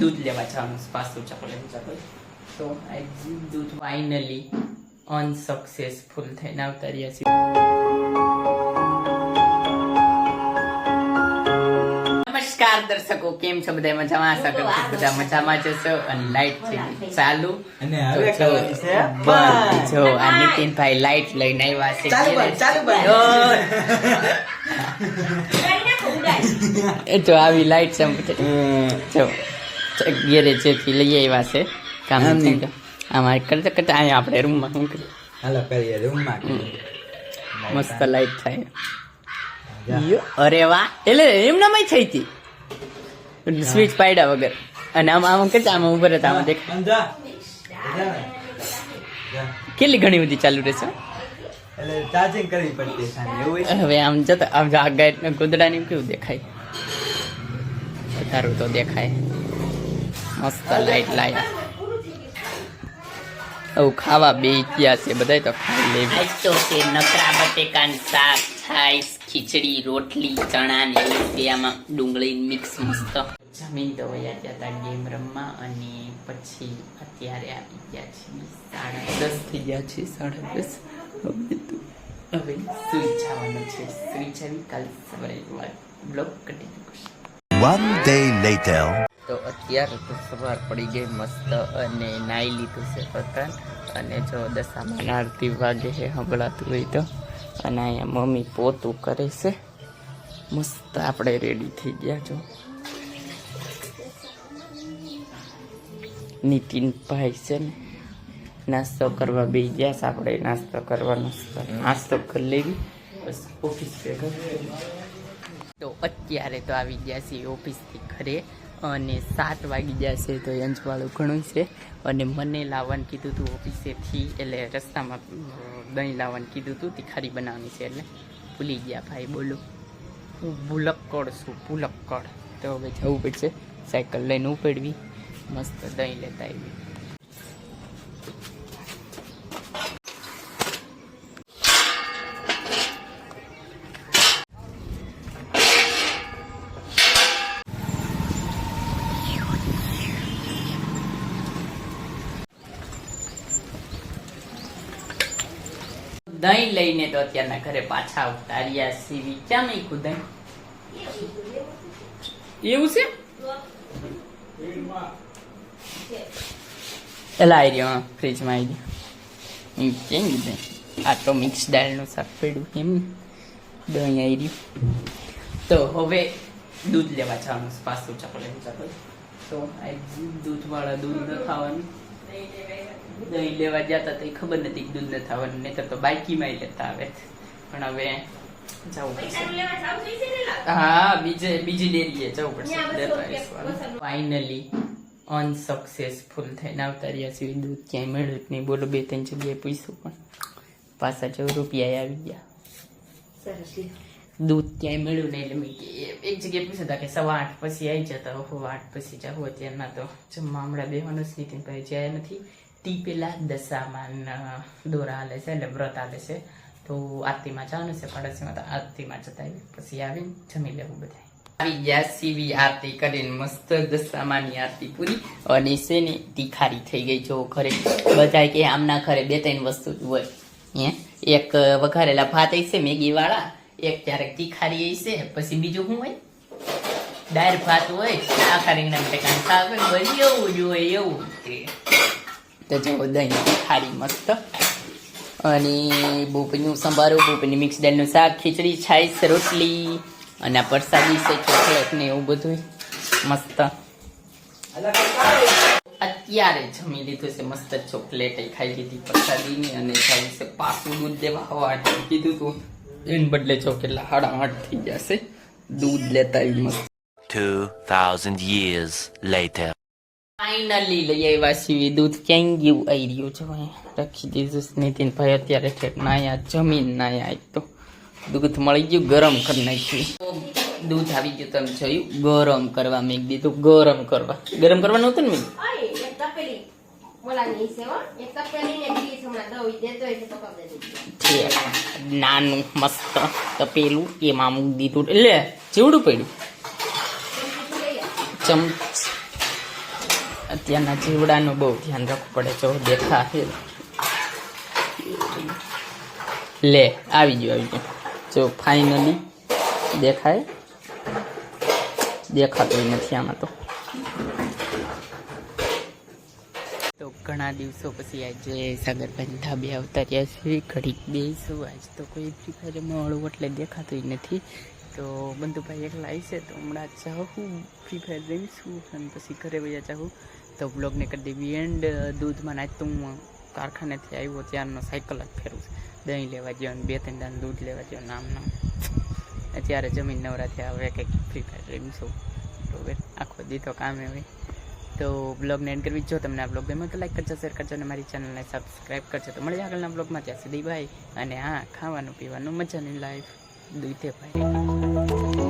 દૂધ લેવા જવાનું પાછું ચકલે ચકલે તો આ દૂધ ફાઇનલી અનસક્સેસફુલ થઈને આવતા રહ્યા છીએ. નમસ્કાર દર્શકો કેમ છો? બધા મજામાં? આશા કરું બધા મજામાં જશો અને લાઈટ છે ચાલુ. તો જો છે. જો આ નીતિનભાઈ લાઈટ લઈને આવ્યા છે. ચાલુ ચાલુ જો. આવી લાઈટ છે જો. ગેરે જેથી લઈ આવ્યા છે. કામ આમ કરતા કરતા અહીંયા આપણે રૂમમાં શું કરીએ હાલો કરીએ રૂમમાં મસ્ત લાઈટ થાય. અરે વાહ. એટલે એમનામાં થઈ હતી. સ્વિચ પાડ્યા વગર. અને આમ આમ કરતા આમાં ઉભર હતા આમાં દેખ. કેટલી ઘણી બધી ચાલુ રહેશે? ચાર્જિંગ કરવી પડતી સાંજે એવું હોય હવે આમ જતા આમ આ ગાઈડ ગોદડાની કેવું દેખાય? વધારું તો દેખાય. મસ્ત લાઈટ લાયા. આવું ખાવા બે ગયા છે બધા તો ખાઈ લે તો છે નકરા બટેકાનું શાક છાશ ખીચડી રોટલી ચણા ને એવું છે આમાં ડુંગળી મિક્સ મસ્ત. જમીન તો વયા ગયા હતા ગેમ રમવા અને પછી અત્યારે આવી ગયા છે સાડા દસ થઈ ગયા છે સાડા દસ. હવે તો હવે સુઈ જવાનું છે સુઈ જવી કાલ સવારે. બ્લોક કટી શકશે One day later. તો અત્યારે તો સવાર પડી ગઈ મસ્ત અને નાઈ લીધું છે પતન અને જો દશામાં આરતી વાગે છે, હંભળાતું હોય તો. અને અહીંયા મમ્મી પોતું કરે છે. મસ્ત આપણે રેડી થઈ ગયા છો નીતિનભાઈ છે ને, નાસ્તો કરવા બે ગયા છે. આપણે નાસ્તો કરવાનો નાસ્તો કરી લેવી. બસ ઓફિસ તો અત્યારે તો આવી ગયા છીએ ઓફિસથી ઘરે. અને સાત વાગી છે તો યંચવાળું ઘણું છે. અને મને લાવવાનું કીધું હતું ઓફિસેથી એટલે રસ્તામાં દહીં લાવવાનું કીધું હતું તીખારી બનાવવાની છે, એટલે ભૂલી ગયા ભાઈ, બોલો. હું ભૂલક્કડ છું, ભૂલક્કડ. તો હવે જવું પડશે, સાયકલ લઈને ઉપડવી, મસ્ત દહીં લેતા આવી દહીં લઈને તો અત્યારના ઘરે પાછા આવતા. રહ્યા સીવી, ક્યાં નહીં દહીં? એવું છે? એલા આવી રહ્યો ફ્રીજમાં આવી ગયો કેમ દહીં? આ તો મિક્સ દાળનું શાક પડ્યું કેમ દહીં આવી રહ્યું. તો હવે દૂધ લેવા જવાનું પાછું ચકલે તો આ દૂધવાળા દૂધ ન ખાવાનું. દહીં લેવા જતા તો એ ખબર નથી કે દૂધ ન થવાનું નહીં તો બાઈકીમાં લેતા આવે. પણ હવે જવું પડશે. હા બીજે બીજી ડેરીએ જવું પડશે ફાઇનલી અનસક્સેસફુલ થઈને આવતા રહ્યા છીએ. દૂધ ક્યાંય મળ્યું જ નહીં. બોલો બે ત્રણ જગ્યાએ પૂછ્યું પણ. પાછા ચૌદ રૂપિયા આવી ગયા. દૂધ ક્યાંય મળ્યું નહીં, એટલે મેં એક જગ્યાએ પૂછ્યા હતા કે સવા આઠ પછી આવી જતા ઓહો આઠ પછી જાવ અત્યારના તો જમવા હમણાં બેહવાનું જ નીતિન ભાઈ જ્યાં નથી. તી પેલા દશામાન દોરા હાલે છે, એટલે વ્રત હાલે છે. તો આરતીમાં જવાનું છે પડોશીમાં તો આરતીમાં જતા આવી પછી આવીને જમી લેવું બધા આવી ગયા સીવી આરતી કરીને મસ્ત દશામાની આરતી પૂરી, અને છે ને તીખારી થઈ ગઈ, જો ઘરે બધા કે આમના ઘરે બે ત્રણ વસ્તુ જ હોય એક વઘારેલા ભાત છે મેગી વાળા એક ક્યારેક તીખારી છે, પછી બીજું શું હોય? દાળ ભાત હોય, આખા રીંગણા બટેકાનું શાક બધી એવું જોઈએ એવું તો. જો દહીં તીખારી મસ્ત. અને બોપીનું સંભારો બોપીની મિક્સ દાળનું શાક, ખીચડી, છાશ, રોટલી, અને આ પ્રસાદી છે, ચોકલેટ ને એવું બધું મસ્ત. અત્યારે જમી લીધું છે, મસ્ત ચોકલેટ ખાઈ લીધી પ્રસાદીની અને ખાઈ છે પાકું દૂધ દેવા, હવા કીધું તું એને બદલે જો કેટલા સાડા આઠ થઈ જશે. દૂધ લેતા આવી મસ્ત. Two thousand years later. Finally લઈ આવ્યા છીએ દૂધ. ક્યાં ગયું? આવી રહ્યું છે ભાઈ. રાખી દીધું નીતિનભાઈ અત્યારે ઠેક નાયા જમીન નાયા એક તો. દૂધ મળી ગયું ગરમ કરી નાખ્યું. દૂધ આવી ગયું તમે જોયું? ગરમ કરવા મેં દીધું ગરમ કરવા. ગરમ કરવાનું હતું ને મેં નાનું મસ્ત તપેલું એમાં મૂકી દીધું એટલે જેવડું પડ્યું ચમચ અત્યારના જીવડાનું બહુ ધ્યાન રાખવું પડે જો દેખા લે આવી ગયો આવી ગયો જો ફાઇનલી દેખાય દેખાતું નથી આમાં તો તો ઘણા દિવસો પછી આજે સાગરભાઈ ધાબે આવતા રહ્યા છે. ઘડીક બેસું આજ તો કોઈ ફ્રી ફાયર મળવું એટલે દેખાતું નથી. તો બંધુભાઈ એકલા આવીશે તો હમણાં ચાહું ફ્રી ફાયર રમીશું અને પછી ઘરે વયા ચાહું તો બ્લોગને કરી દેવી. એન્ડ દૂધમાં નાચતું હું કારખાનેથી આવ્યો ત્યારનો સાયકલ જ ફેરવું છું. દહીં લેવા ગયો અને બે ત્રણ દાન દૂધ લેવા ગયો નામ નામ અત્યારે જમીન નવરાથી આવે કંઈક ફ્રી ફાયર રમીશું. બરોબર આખો દીધો કામે હોય તો બ્લોગને એન્ડ કરવી. જો તમને આ બ્લોગ ગમે તો લાઈક કરજો શેર કરજો અને મારી ચેનલને સબસ્ક્રાઈબ કરજો. તો મળીએ આગળના બ્લોગમાં ત્યાં સુધી ભાઈ અને હા, ખાવાનું, પીવાનું, મજાની લાઈફ દૂધે ભાઈ.